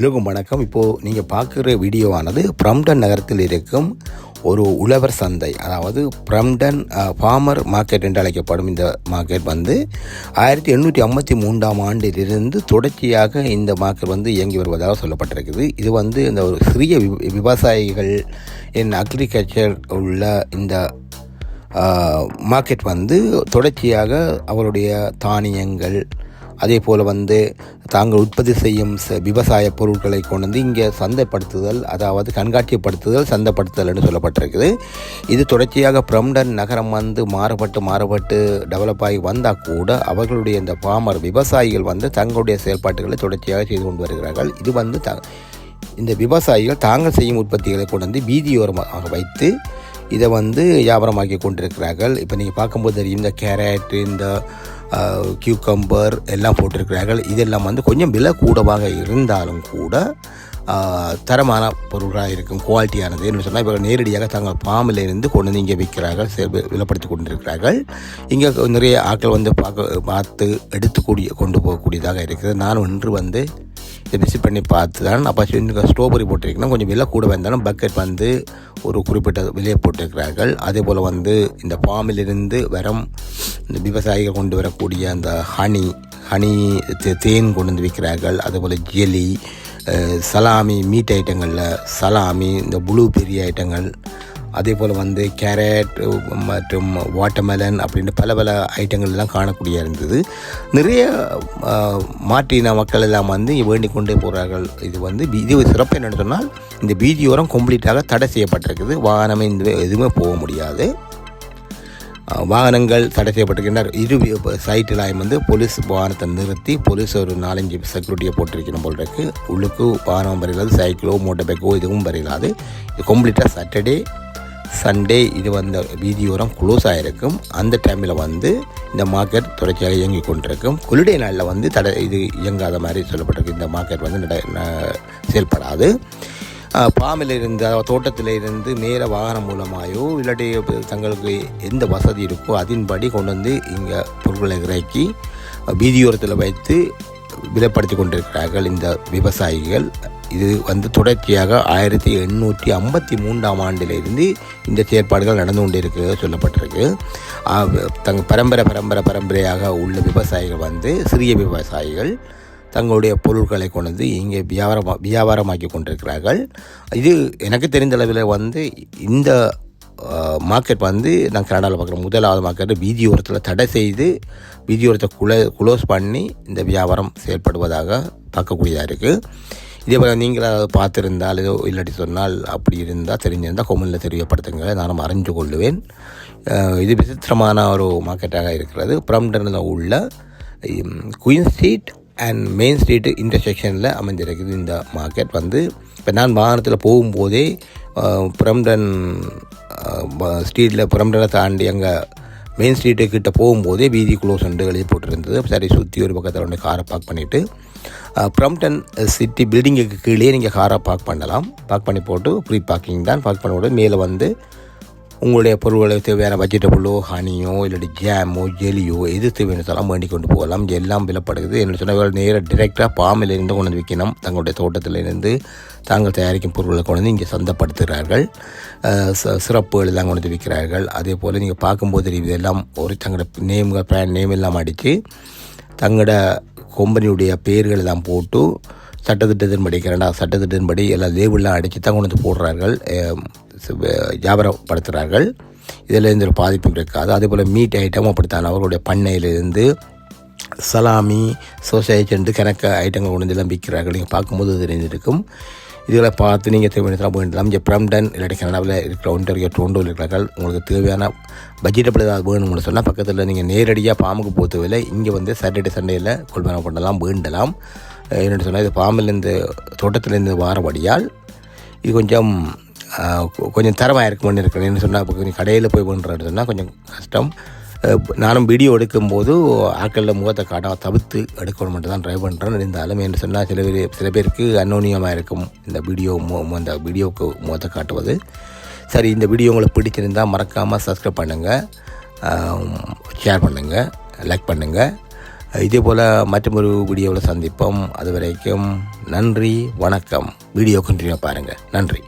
எல்லோருக்கும் வணக்கம். இப்போது நீங்கள் பார்க்குற வீடியோவானது பிரம்டன் நகரத்தில் இருக்கும் ஒரு உழவர் சந்தை. அதாவது பிரம்டன் ஃபார்மர் மார்க்கெட் என்று அழைக்கப்படும் இந்த மார்க்கெட் வந்து ஆயிரத்தி எண்ணூற்றி ஐம்பத்தி மூன்றாம் ஆண்டிலிருந்து தொடர்ச்சியாக இந்த மார்க்கெட் வந்து இயங்கி வருவதாக சொல்லப்பட்டிருக்குது. இது வந்து இந்த ஒரு சிறிய வி- விவசாயிகள் என் அக்ரிகல்ச்சர் உள்ள இந்த மார்க்கெட் வந்து தொடர்ச்சியாக அவருடைய தானியங்கள் அதே போல் வந்து தாங்கள் உற்பத்தி செய்யும் ச- விவசாய பொருட்களை கொண்டு வந்து இங்கே சந்தைப்படுத்துதல் அதாவது கண்காட்சிப்படுத்துதல் சந்தைப்படுத்துதல் என்று சொல்லப்பட்டிருக்குது. இது தொடர்ச்சியாக பிரம்டன் நகரம் வந்து மாறுபட்டு மாறுபட்டு டெவலப் ஆகி வந்தால் கூட அவர்களுடைய இந்த பாமர் விவசாயிகள் வந்து தங்களுடைய செயல்பாட்டுகளை தொடர்ச்சியாக செய்து கொண்டு வருகிறார்கள். இது வந்து த இந்த விவசாயிகள் தாங்கள் செய்யும் உற்பத்திகளை கொண்டு வந்து வீதியோரமாக வைத்து இதை வந்து வியாபாரமாக்கி கொண்டிருக்கிறார்கள். இப்போ நீங்கள் பார்க்கும்போது தெரியும் இந்த கேரட் இந்த கியூக்கம்பர் எல்லாம் போட்டிருக்கிறார்கள். இதெல்லாம் வந்து கொஞ்சம் விலை கூடவாக இருந்தாலும் கூட தரமான பொருளாக இருக்கும். குவாலிட்டியானது என்று சொன்னால் இவர்கள் நேரடியாக தாங்கள் பாம்பில் இருந்து கொண்டு வந்து இங்கே விற்கிறார்கள். சே- விலைப்படுத்தி கொண்டிருக்கிறார்கள். இங்கே நிறைய ஆட்கள் வந்து பார்க்க பார்த்து எடுத்துக்கூடிய கொண்டு போகக்கூடியதாக இருக்குது. நான் ஒன்று வந்து இதை விசிட் பண்ணி பார்த்து தான் அப்போ ஸ்ட்ராபெரி போட்டிருக்கணும் கொஞ்சம் விலை கூட வந்தாலும் பக்கெட் வந்து ஒரு குறிப்பிட்ட விலையை போட்டிருக்கிறார்கள். அதே போல் வந்து இந்த ஃபார்மிலிருந்து வரம் இந்த விவசாயிகள் கொண்டு வரக்கூடிய அந்த ஹனி ஹனி தே- தேன் கொண்டு வந்து விற்கிறார்கள். அதுபோல் ஜெலி சலாமி மீட் ஐட்டங்களில் சலாமி இந்த ப்ளூபெரி ஐட்டங்கள் அதே போல் வந்து கேரட் மற்றும் வாட்டர்மெலன் அப்படின்னு பல பல ஐட்டங்கள்லாம் காணக்கூடிய இருந்தது. நிறைய மாற்றின மக்கள் எல்லாம் வந்து வேண்டிக் கொண்டே போகிறார்கள் இது வந்து இது ஒரு சிறப்பு என்னென்னு சொன்னால் இந்த வீதியோரம் கம்ப்ளீட்டாக தடை செய்யப்பட்டிருக்குது. வாகனமே இந்த எதுவுமே போக முடியாது. வாகனங்கள் தடை செய்யப்பட்டிருக்கின்ற இரு சைட்டில் வந்து போலீஸ் வாகனத்தை நிறுத்தி போலீஸ் ஒரு நாலஞ்சு செக்யூரிட்டியை போட்டிருக்கணும் போல் இருக்கு. உள்ளுக்கு வாகனம் வரையிலாது சைக்கிளோ மோட்டர் பைக்கோ இதுவும் வரையிலாது. இது கம்ப்ளீட்டாக சாட்டர்டே சண்டே இது வந்த வீதியோரம் க்ளோஸ் ஆகிருக்கும் அந்த டைமில் வந்து இந்த மார்க்கெட் தொடர்ச்சியாக இயங்கி கொண்டிருக்கும். ஹொலிடே நாளில் வந்து தடை இது இயங்காத மாதிரி சொல்லப்பட்டிருக்கு. இந்த மார்க்கெட் வந்து நட ந- செயல்படாது. ஃபார்மில் இருந்து தோட்டத்தில் இருந்து நேர வாகனம் மூலமாயோ இல்லாட்டி தங்களுக்கு எந்த வசதி இருக்கோ அதன்படி கொண்டு வந்து இங்கே பொருட்களை இறக்கி வீதியோரத்தில் வைத்து விலைப்படுத்தி கொண்டிருக்கிறார்கள் இந்த விவசாயிகள். இது வந்து தொடர்ச்சியாக ஆயிரத்தி எண்ணூற்றி ஐம்பத்தி மூன்றாம் ஆண்டிலிருந்து இந்த செயற்பாடுகள் நடந்து கொண்டிருக்கிறது சொல்லப்பட்டிருக்கு. தங்க பரம்பரை பரம்பரை பரம்பரையாக உள்ள விவசாயிகள் வந்து சிறிய விவசாயிகள் தங்களுடைய பொருட்களை கொண்டு வந்து இங்கே வியாபாரம் வியாபாரமாக்கி கொண்டிருக்கிறார்கள். இது எனக்கு தெரிந்த அளவில் வந்து இந்த மார்க்கெட் வந்து நான் கனடாவில் பார்க்குற முதலாவது மார்க்கெட் வீதியோரத்தில் தடை செய்து வீதியோரத்தை குள குளோஸ் பண்ணி இந்த வியாபாரம் செயல்படுவதாக பார்க்கக்கூடியதாக இருக்குது இதே போல் நீங்கள் அதை பார்த்துருந்தால் ஏதோ இல்லாட்டி சொன்னால் அப்படி இருந்தால் தெரிஞ்சிருந்தால் கொமனில் தெரியப்படுத்துங்க நானும் அறிஞ்சு கொள்ளுவேன் இது விசித்திரமான ஒரு மார்க்கெட்டாக இருக்கிறது. பிரம்டனில் உள்ள queen street and main street இன்டர்செக்ஷனில் அமைஞ்சிருக்குது இந்த மார்க்கெட் வந்து. இப்போ நான் வாகனத்தில் போகும்போதே அஹ், பிரம்டன் ஸ்ட்ரீட்டில் பிரம்டனை தாண்டி அங்கே மெயின் ஸ்ட்ரீட்டு கிட்ட போகும்போதே வீதி குளோஸ் ரெண்டு போட்டிருந்தது. சரி சுற்றி ஒரு பக்கத்தில் ரெண்டு காரை பார்க் பண்ணிவிட்டு ப்ரம்டன் சிட்டி பில்டிங்குக்கு கீழே நீங்கள் காரை பார்க் பண்ணலாம். பார்க் பண்ணி போட்டு ப்ரீ பார்க்கிங் தான். பார்க் பண்ண மேலே வந்து உங்களுடைய பொருட்களுக்கு தேவையான வெஜிடபிளோ ஹனியோ இல்லாட்டி ஜாமோ ஜெலியோ எது தேவையானதெல்லாம் வேண்டி கொண்டு போகலாம். எல்லாம் விலப்படுகிறது. என்ன சொன்னால் நேராக டிரெக்டாக பாம்பிலிருந்து கொண்டு வந்து விற்கணும். தங்களுடைய தோட்டத்திலிருந்து தாங்கள் தயாரிக்கும் பொருட்களை கொண்டு வந்து இங்கே சந்தப்படுத்துகிறார்கள். ச- சிறப்புகள் எல்லாம் கொண்டு வந்து விற்கிறார்கள். அதே போல் நீங்கள் பார்க்கும்போது தெரியுது எல்லாம் ஒரு தங்களோட நேம்கள் பிராண்ட் நேம் எல்லாம் அடித்து தங்களோட கம்பெனியுடைய பெயர்கள் எல்லாம் போட்டு சட்டத்திட்டத்தின்படி கனடா சட்டத்திட்டத்தின்படி எல்லாம் லேபிள்லாம் அடித்து தான் கொண்டு வந்து போடுறார்கள். வியாபாரப்படுத்துகிறார்கள் இதில் எந்த ஒரு பாதிப்பும் இருக்காது அதே போல் மீட் ஐட்டமும் அப்படித்தான் அவர்களுடைய பண்ணையிலிருந்து சலாமி சோசைட்டி என்று கணக்க ஐட்டங்கள் கொண்டு எல்லாம் விற்கிறார்கள் நீங்கள் பார்க்கும்போது தெரிஞ்சிருக்கும் இதுகளை பார்த்து நீங்கள் தேவையான வேண்டலாம் இங்கே பிரம்டன் இல்லாட்டி கனடாவில் இருக்கிற ஒன்றிய டோண்டோவில் இருக்கிறார்கள். உங்களுக்கு தேவையான பட்ஜெட்டபிள் ஏதாவது வேணும்னு சொன்னால் பக்கத்தில் நீங்கள் நேரடியாக பாம்புக்கு போகிறதில்லை இங்கே வந்து சாட்டர்டே சண்டேயில் கொள்வனம் பண்ணலாம் வேண்டலாம். என்னென்னு சொன்னால் இது பாம்பிலேருந்து தோட்டத்திலேருந்து வாரபடியால் இது கொஞ்சம் கொஞ்சம் தரமாக இருக்கும்னு இருக்கிறேன் என்ன சொன்னால் இப்போ கொஞ்சம் கடையில் போய் பண்ணுறது சொன்னால் கொஞ்சம் கஷ்டம். நானும் வீடியோ எடுக்கும்போது ஆட்களில் முகத்தை காட்ட தவிர்த்து எடுக்கணும் மட்டும் தான் ட்ரை பண்ணுறேன் இருந்தாலும் என்ன சொன்னால் சில பேர் சில பேருக்கு அன்னோனியமாக இருக்கும் இந்த வீடியோ மு- அந்த வீடியோவுக்கு முகத்தை காட்டுவது. சரி இந்த வீடியோ உங்களுக்கு பிடிச்சிருந்தால் மறக்காமல் சப்ஸ்கிரைப் பண்ணுங்கள் ஷேர் பண்ணுங்கள் லைக் பண்ணுங்கள் இதே போல் மற்றொரு வீடியோவில் சந்திப்போம். அது வரைக்கும் நன்றி வணக்கம். வீடியோ கண்டினியூ பாருங்கள் நன்றி.